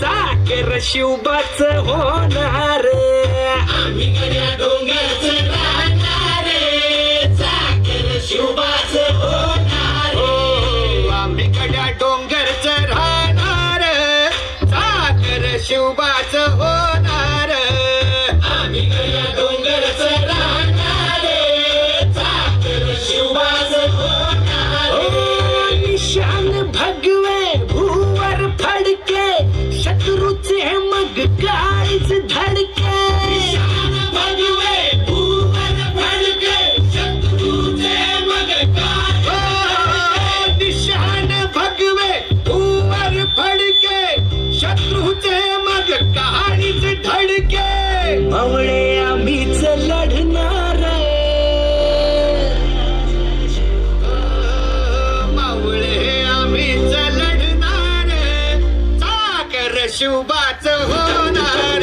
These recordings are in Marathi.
चाकर शिवबाच होणार शिवबाच आंबिकड्या डोंगरच राहणार चाकर शिवबाच होणार आंबिकड्या डोंगरच राहणार चाकर शिवबा नशिबाच होणार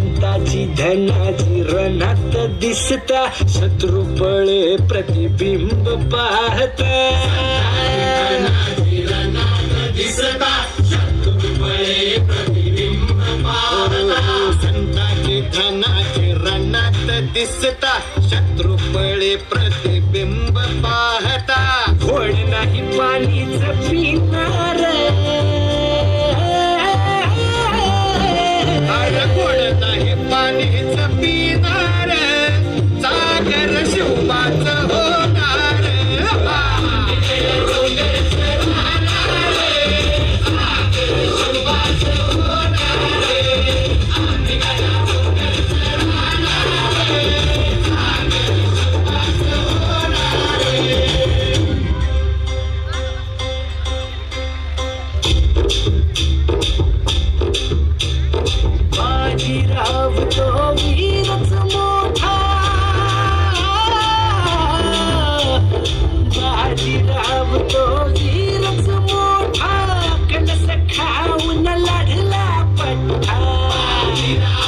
धनाची धनाची रणात दिसता. शत्रुपळे प्रतिबिंब पाहता. दिसता. शत्रुपळे प्रतिबिंब संताचे धनाचे रणात दिसता. शत्रुपळे प्रतिबिंब पाहता. घोड नाही पाणीच पिना Yeah.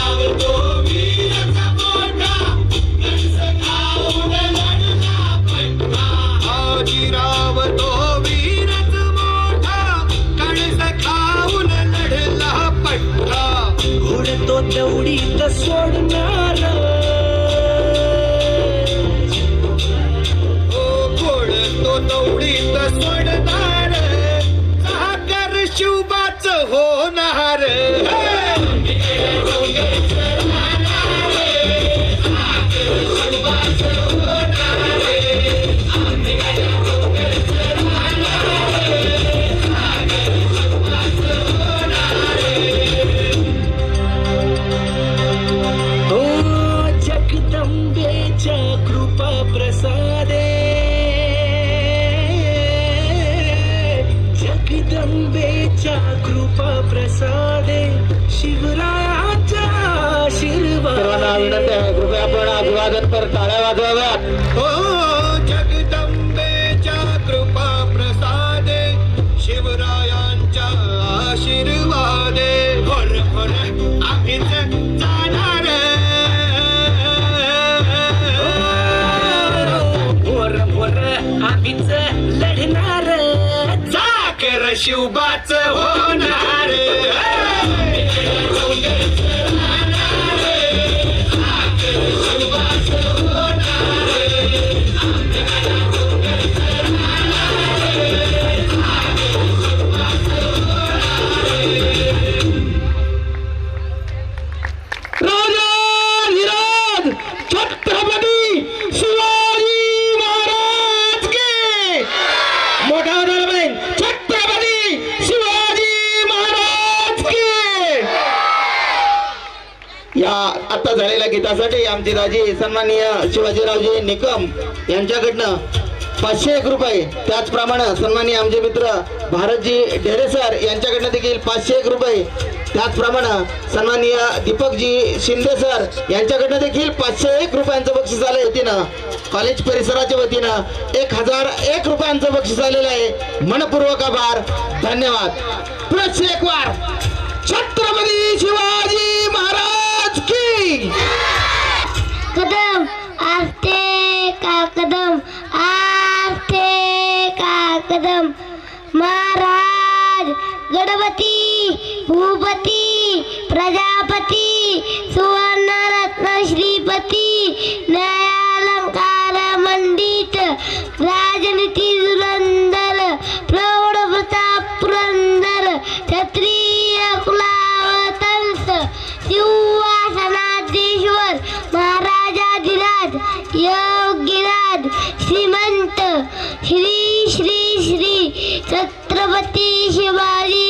जगतभर टाळ्या वाजवाव्यात हो जगदंबेच्या कृपा प्रसादे शिवरायांच्या आशीर्वादे. भर आम्हीच जाणार. लढणार. शिवबाच होणार. आता झालेल्या गीतासाठी आमचे राजे सन्माननीय शिवाजीरावजी निकम यांच्याकडनं पाचशे एक रुपये. त्याचप्रमाणे सन्माननीय आमचे मित्र भारतजी ढेरे सर यांच्याकडनं देखील पाचशे एक रुपये. त्याचप्रमाणे सन्माननीय दीपकजी शिंदे सर यांच्याकडनं देखील पाचशे एक रुपयांचं बक्षीस आलं वतीनं कॉलेज परिसराच्या वतीनं एक हजार एक रुपयांचं बक्षीस आलेलं आहे. मनपूर्वक आभार. धन्यवाद. पुनश्च एक वार. छत्रपती शिवाजी महाराज! की कदम आस्ते का कदम आस्ते का कदम महाराज गणपती भूपती प्रजापती सुवर्ण रत्न श्रीपती गिराद श्रीमंत. श्री श्री श्री. छत्रपती शिवाय